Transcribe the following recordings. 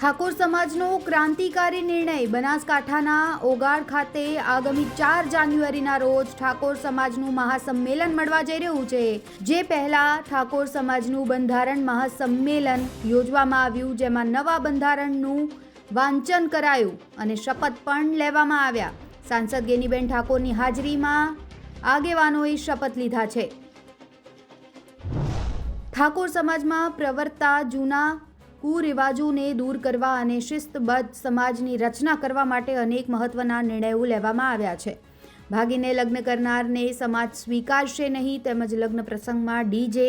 ઠાકોર સમાજનો ક્રાંતિકારી નિર્ણય બનાસકાંઠાના ઓગાળ ખાતે આગામી ચાર જાન્યુઆરીના રોજ ઠાકોર સમાજનું મહાસંમેલન મળવા જઈ રહ્યું છે. જે પહેલા ઠાકોર સમાજનું બંધારણ મહાસંમેલન યોજવામાં આવ્યું, જેમાં નવા બંધારણનું વાંચન કરાયું અને શપથ પણ લેવામાં આવ્યા. સાંસદ ગેનીબેન ઠાકોરની હાજરીમાં આગેવાનોએ શપથ લીધા છે. ઠાકોર સમાજમાં પ્રવર્તા જૂના કુરિવાજોને દૂર કરવા અને શિસ્તબદ્ધ સમાજની રચના કરવા માટે અનેક મહત્વના નિર્ણયો લેવામાં આવ્યા છે. ભાગીને લગ્ન કરનારને સમાજ સ્વીકારશે નહીં તેમજ લગ્ન પ્રસંગમાં ડીજે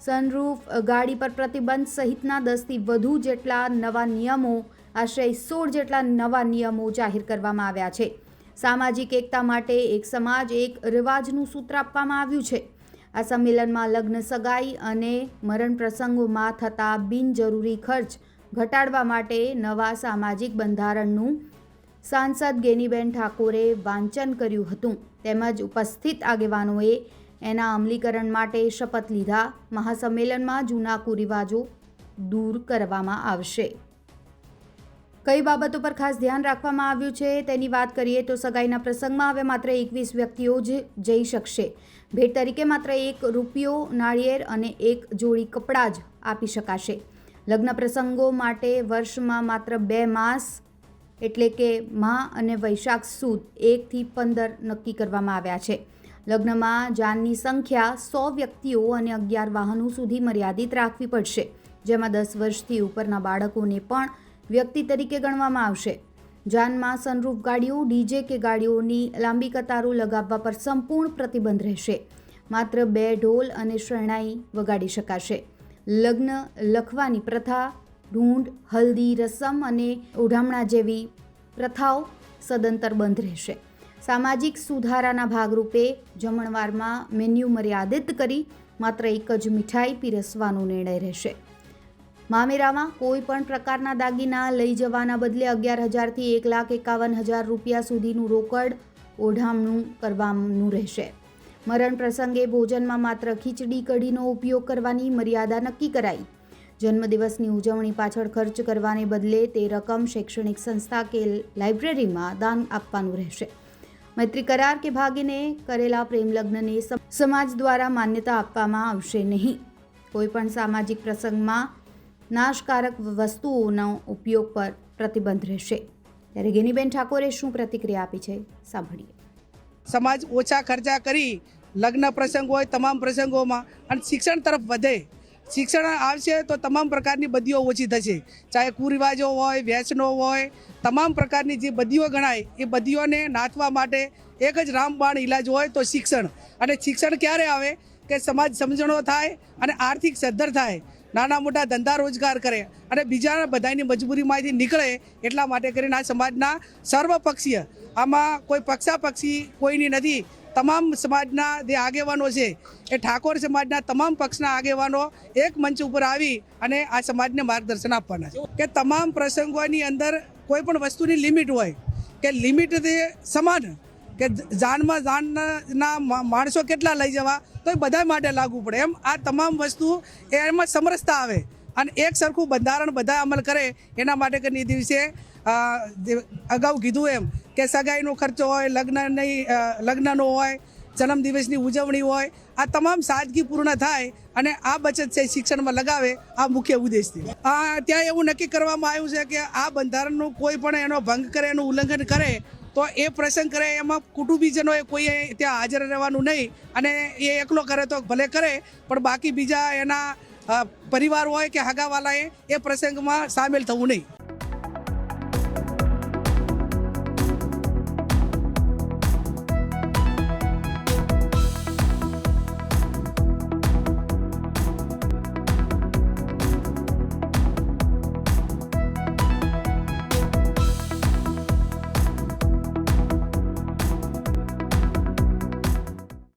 સનરૂફ ગાડી પર પ્રતિબંધ સહિતના દસથી વધુ જેટલા નવા નિયમો, આશરે સોળ જેટલા નવા નિયમો જાહેર કરવામાં આવ્યા છે. સામાજિક એકતા માટે એક સમાજ એક રિવાજનું સૂત્ર આપવામાં આવ્યું છે. આ સંમેલનમાં લગ્ન સગાઈ અને મરણ પ્રસંગોમાં થતા બિનજરૂરી ખર્ચ ઘટાડવા માટે નવા સામાજિક બંધારણનું સાંસદ ગેનીબેન ઠાકોરે વાંચન કર્યું હતું. તેમજ ઉપસ્થિત આગેવાનોએ એના અમલીકરણ માટે શપથ લીધા. મહાસંમેલનમાં જૂના કુરિવાજો દૂર કરવામાં આવશે. કઈ બાબતો પર ખાસ ધ્યાન રાખવામાં આવ્યું છે તેની વાત કરીએ તો સગાઈના પ્રસંગમાં હવે માત્ર એકવીસ વ્યક્તિઓ જ જઈ શકશે. ભેટ તરીકે માત્ર એક રૂપિયો, નાળિયેર અને એક જોડી કપડાં જ આપી શકાશે. લગ્ન પ્રસંગો માટે વર્ષમાં માત્ર બે માસ એટલે કે મા અને વૈશાખ સુદ એકથી પંદર નક્કી કરવામાં આવ્યા છે. લગ્નમાં જાનની સંખ્યા સો વ્યક્તિઓ અને અગિયાર વાહનો સુધી મર્યાદિત રાખવી પડશે, જેમાં દસ વર્ષથી ઉપરના બાળકોને પણ વ્યક્તિ તરીકે ગણવામાં આવશે. જાનમાં સનરૂફ ગાડીઓ, ડીજે કે ગાડીઓની લાંબી કતારો લગાવવા પર સંપૂર્ણ પ્રતિબંધ રહેશે. માત્ર બે ઢોલ અને શરણાઈ વગાડી શકાશે. લગ્ન, લખવાની પ્રથા, ઢૂંઢ, હલ્દી, રસમ અને ઓઢામણા જેવી પ્રથાઓ સદંતર બંધ રહેશે. સામાજિક સુધારાના ભાગરૂપે જમણવારમાં મેન્યુ મર્યાદિત કરી માત્ર એક જ મીઠાઈ પીરસવાનો નિર્ણય રહેશે. મામેરામાં કોઈ પણ પ્રકારના દાગીના લઈ જવાના બદલે અગિયાર હજારથી એક લાખ એકાવન હજાર રૂપિયા સુધીનું રોકડ ઓઢામણું કરવાનું રહેશે. મરણ પ્રસંગે ભોજનમાં માત્ર ખીચડી કઢીનો ઉપયોગ કરવાની મર્યાદા નક્કી કરાઈ. જન્મદિવસની ઉજવણી પાછળ ખર્ચ કરવાને બદલે તે રકમ શૈક્ષણિક સંસ્થા કે લાઇબ્રેરીમાં દાન આપવાનું રહેશે. મૈત્રી કરાર કે ભાગીને કરેલા પ્રેમ લગ્નને સમાજ દ્વારા માન્યતા આપવામાં આવશે નહીં. કોઈપણ સામાજિક પ્રસંગમાં નાશકારક વસ્તુઓનો ઉપયોગ પર પ્રતિબંધ રહેશે. ત્યારે ગેનીબેન ઠાકોરે શું પ્રતિક્રિયા આપી છે, સાંભળીએ. સમાજ ઓછા ખર્ચા કરી, લગ્ન પ્રસંગ હોય તમામ પ્રસંગોમાં, અને શિક્ષણ તરફ વધે. શિક્ષણ આવશે તો તમામ પ્રકારની બદીઓ ઓછી થશે. ચાહે કુરિવાજો હોય, વ્યસનો હોય, તમામ પ્રકારની જે બદીઓ ગણાય, એ બદીઓને નાથવા માટે એક જ રામબાણ ઇલાજ હોય તો શિક્ષણ. અને શિક્ષણ ક્યારે આવે? કે સમાજ સમજણો થાય અને આર્થિક સદ્ધર થાય. નાના મોટા ધંધા રોજગાર કરે અને બીજા બધાની મજબૂરીમાંથી નીકળે એટલા માટે કરીને આ સમાજના સર્વપક્ષીય, આમાં કોઈ પક્ષાપક્ષી કોઈની નથી. તમામ સમાજના જે આગેવાનો છે, એ ઠાકોર સમાજના તમામ પક્ષના આગેવાનો એક મંચ ઉપર આવી અને આ સમાજને માર્ગદર્શન આપવાના છે. કે તમામ પ્રસંગોની અંદર કોઈ પણ વસ્તુની લિમિટ હોય, કે લિમિટ તે સમાન કે જાનમાં જાનના માણસો કેટલા લઈ જવા, તો એ બધા માટે લાગુ પડે. એમ આ તમામ વસ્તુ એમાં સમરસતા આવે. અને એક સરખું બંધારણ બધા અમલ કરે એના માટે કરીને એ દિવસે અગાઉ કીધું એમ કે સગાઈનો ખર્ચો હોય, લગ્નની લગ્નનો હોય, જન્મદિવસની ઉજવણી હોય, આ તમામ સાદગી પૂર્ણ થાય અને આ બચત છે શિક્ષણમાં લગાવે, આ મુખ્ય ઉદ્દેશ છે ત્યાં એવું નક્કી કરવામાં આવ્યું છે કે આ બંધારણનું કોઈ પણ એનો ભંગ કરે, એનું ઉલ્લંઘન કરે તો એ પ્રસંગ કરે, એમાં કુટુંબીજનોએ કોઈએ ત્યાં હાજર રહેવાનું નહીં અને એ એકલો કરે તો ભલે કરે, પણ બાકી બીજા એના પરિવાર હોય કે હાગાવાલાએ એ પ્રસંગમાં સામેલ થવું નહીં.